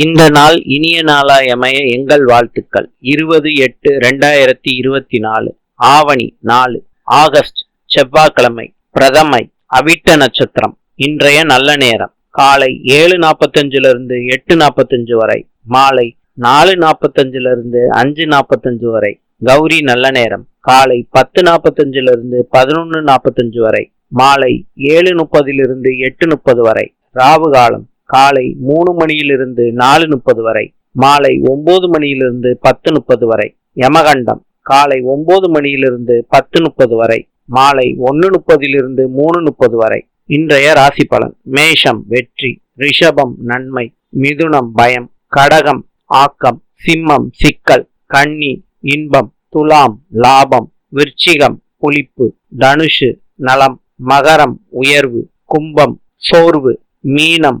இந்த நாள் இனிய நாளாய் அமைய எங்கள் வாழ்த்துக்கள். இருபது எட்டு ரெண்டாயிரத்தி இருபத்தி நாலு ஆவணி நாலு ஆகஸ்ட் செவ்வாய்க்கிழமை பிரதமை அவிட்ட நட்சத்திரம் இன்றைய நல்ல நேரம். காலை ஏழு நாற்பத்தஞ்சுல இருந்து எட்டு நாற்பத்தஞ்சு வரை மாலை நாலு நாற்பத்தஞ்சுல இருந்து அஞ்சு நாற்பத்தஞ்சு வரை கௌரி நல்ல நேரம். காலை பத்து நாற்பத்தஞ்சுல இருந்து பதினொன்று நாற்பத்தஞ்சு வரை மாலை ஏழு முப்பதிலிருந்து எட்டு முப்பது வரை ராவு காலம் காலை மூணு மணியிலிருந்து நாலு முப்பது வரை மாலை ஒன்பது மணியிலிருந்து பத்து முப்பது வரை யமகண்டம் காலை ஒன்பது மணியிலிருந்து பத்து முப்பது வரை மாலை ஒன்னு முப்பதிலிருந்து மூணு முப்பது வரை. இன்றைய ராசி பலன் மேஷம் வெற்றி ரிஷபம் நன்மை மிதுனம் பயம் கடகம் ஆக்கம் சிம்மம் சிக்கல் கன்னி இன்பம் துலாம் லாபம் விருச்சிகம் புளிப்பு தனுஷு நலம் மகரம் உயர்வு கும்பம் சோர்வு மீனம்